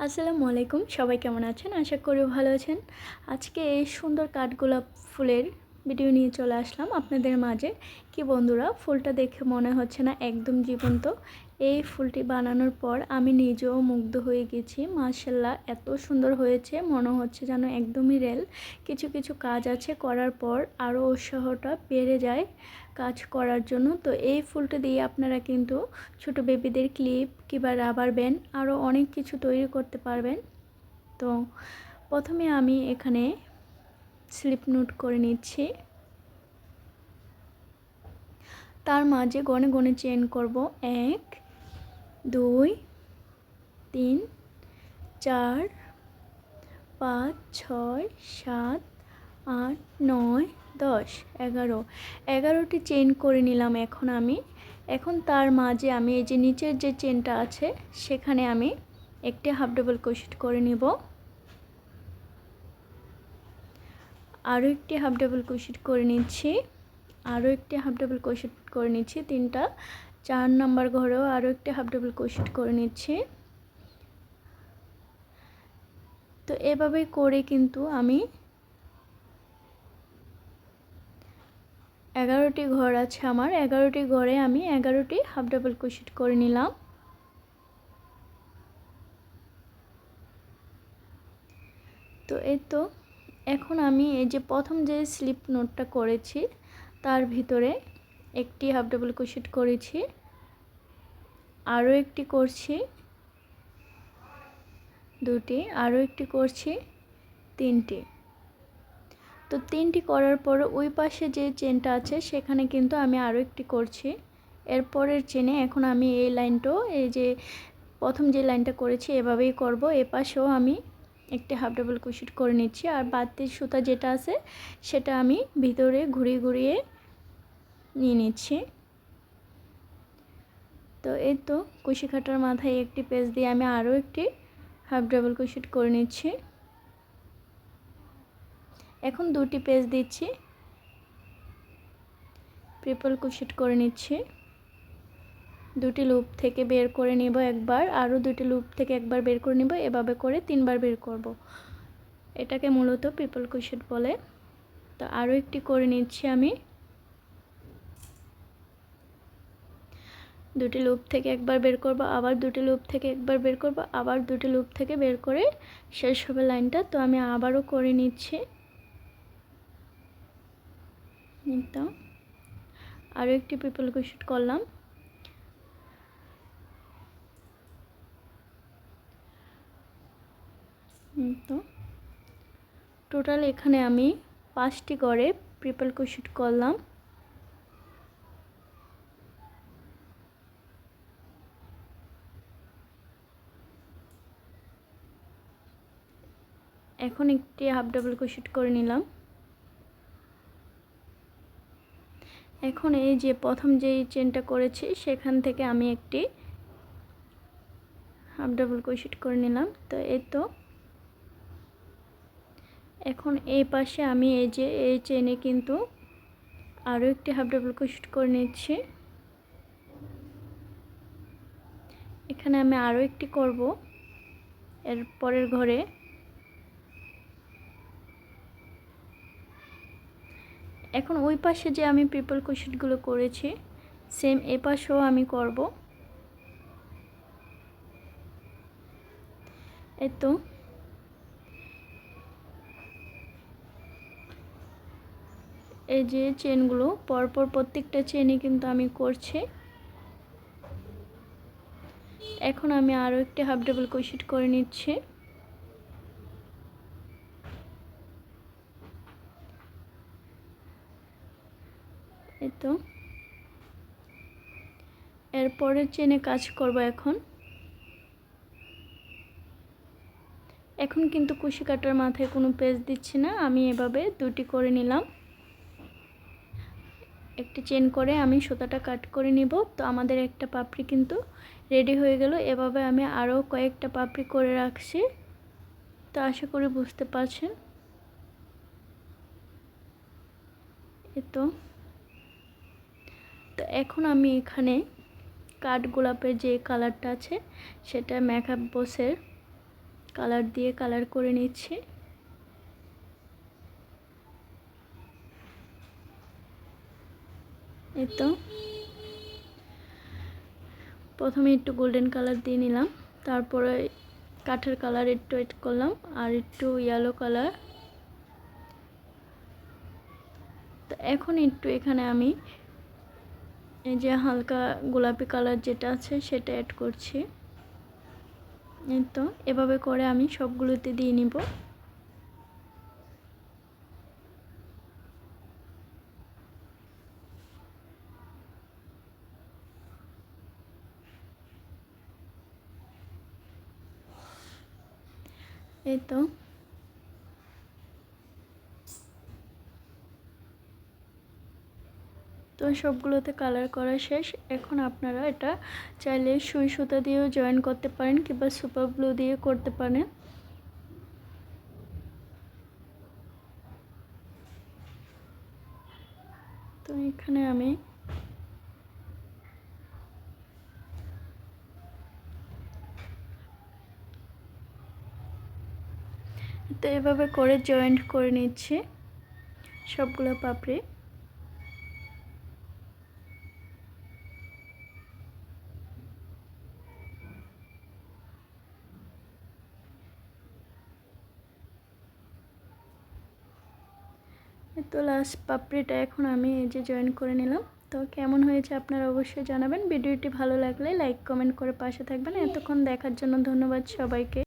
আসসালামু আলাইকুম, সবাই কেমন আছেন? আশা করি ভালো আছেন। আজকে এই সুন্দর কাঠগোলাপ ফুলের ভিডিও নিয়ে চলে আসলাম আপনাদের মাঝে। কি বন্ধুরা, ফুলটা দেখে মনে হচ্ছে না, একদম জীবন্ত। এই ফুলটি বানানোর পর আমি নিজেও মুগ্ধ হয়ে গেছি। মার্শাল্লাহ এত সুন্দর হয়েছে। মনে হচ্ছে যেন একদমই রেল। কিছু কিছু কাজ আছে করার পর আরও উৎসাহটা বেড়ে যায় কাজ করার জন্য। তো এই ফুলটা দিয়ে আপনারা কিন্তু ছোট বেবিদের ক্লিপ কিংবা রাবার ব্যান্ড আরও অনেক কিছু তৈরি করতে পারবেন। তো প্রথমে আমি এখানে স্লিপ নোট করে নিচ্ছি। তার মাঝে গনে গনে চেন করব। এক দুই, তিন, চার, পাঁচ, ছয়, সাত, আট, নয়, দশ, এগারো। এগারোটি চেন করে নিলাম এখন আমি। এখন তার মাঝে আমি এই যে নিচের যে চেনটা আছে, সেখানে আমি একটি হাফ ডাবল কোশিট করে নিব। আরও একটি হাফ ডাবল কোশিট করে নিচ্ছি। আরও একটি হাফ ডাবল কোশিট করে নিচ্ছি তিনটা। চার নাম্বার ঘরেও আরও একটি হাফ ডাবল কোশিট করে নিচ্ছি। তো এভাবে করে কিন্তু আমি এগারোটি ঘর আছে আমার। এগারোটি ঘরে আমি এগারোটি হাফ ডাবল কুশিট করে নিলাম। তো এই তো, এখন আমি এই যে প্রথম যে স্লিপ নোটটা করেছি, তার ভিতরে একটি হাফ ডাবল কুশিট করেছি। আরও একটি করছি। দুটি, আরও একটি করছি। তিনটি। তো তিনটি করার পর ওই পাশে যে চেনটা আছে, সেখানে কিন্তু আমি আরও একটি করছি। এরপরের চেনে এখন আমি এই লাইনটাও, এই যে প্রথম যে লাইনটা করেছি, এভাবেই করব। এ পাশেও আমি একটি হাফ ডাবল কুশিট করে নিচ্ছি। আর বাতির সুতা যেটা আছে, সেটা আমি ভিতরে ঘুরিয়ে ঘুরিয়ে নিয়ে নিচ্ছি। তো এই তো কুশি খাটার মাথায় একটি পেজ দিয়ে আমি আরও একটি হাফ ডাবল কুশিট করে নিচ্ছি। এখন দুটি পেজ দিচ্ছি। ট্রিপল কুশিট করে নিচ্ছি। দুটি লুপ থেকে বের করে নিব একবার, আরও দুটি লুপ থেকে একবার বের করে নিব, এভাবে করে তিনবার বের করব। এটাকে মূলত পিপল কুশিট বলে। তো আরও একটি করে নিচ্ছি আমি। দুটি লুপ থেকে একবার বের করব, আবার দুটি লুপ থেকে একবার বের করব, আবার দুটি লুপ থেকে বের করে শেষ হবে লাইনটা। তো আমি আবারও করে নিচ্ছি। একদম আরও একটি পিপল কুশিট করলাম। তো। টোটাল এখানে আমি পাঁচটি করে পিপল কুশিট করলাম। এখন একটি হাফ ডাবল কুশিট করে নিলাম। এখন এই যে প্রথম যেই চেনটা করেছি, সেখান থেকে আমি একটি হাফ ডাবল কুশিট করে নিলাম। তো এই তো। এখন এই পাশে আমি এই যে এই চেনে কিন্তু আরও একটি হাফ ডাবল কুশিট করে নিচ্ছি। এখানে আমি আরও একটি করব। এর পরের ঘরে এখন ওই পাশে যে আমি পিপল কুশিটগুলো করেছি সেম এ পাশেও আমি করব। এই তো। এই যে চেনগুলো পরপর প্রত্যেকটা চেনই কিন্তু আমি করছি। এখন আমি আরও একটি হাফ ডাবল কুশিট করে নিচ্ছি। তো? এরপরের চেনে কাজ করব এখন। এখন কিন্তু কুশি কাটার মাথায় কোনো পেজ দিচ্ছি না, আমি এভাবে দুটি করে নিলাম। একটি চেন করে আমি সুতাটা কাট করে নিব, তো আমাদের একটা পাপড়ি কিন্তু রেডি হয়ে গেল। এভাবে আমি আরও কয়েকটা পাপড়ি করে রাখছি, তো আশা করি বুঝতে পারছেন। এ তো তো এখন আমি এখানে কাঠ গোলাপের যে কালারটা আছে, সেটা মেকআপ বসের কালার দিয়ে কালার করে নিচ্ছি। এই তো। প্রথমে একটু গোল্ডেন কালার দিয়ে নিলাম, তারপরে কাঠের কালার একটু এড করলাম, আর একটু ইয়েলো কালার। তো এখন একটু এখানে আমি এই যে হালকা গোলাপি কালার যেটা আছে সেটা অ্যাড করছি। এই তো, এভাবে করে আমি সবগুলোতে দিয়ে নিব। এই তো তো সবগুলোতে কালার করা শেষ। এখন আপনারা এটা চাইলে সুই সুতা দিয়েও জয়েন করতে পারেন কিংবা সুপার ব্লু দিয়ে করতে পারেন। তো এখানে আমি তো এভাবে করে জয়েন্ট করে নিচ্ছি সবগুলো পাপড়ি। তো লাস্ট পাপড়িটা এখন আমি এই যে জয়েন করে নিলাম। তো কেমন হয়েছে আপনারা অবশ্যই জানাবেন। ভিডিওটি ভালো লাগলে লাইক কমেন্ট করে পাশে থাকবেন। এতক্ষণ দেখার জন্য ধন্যবাদ সবাইকে।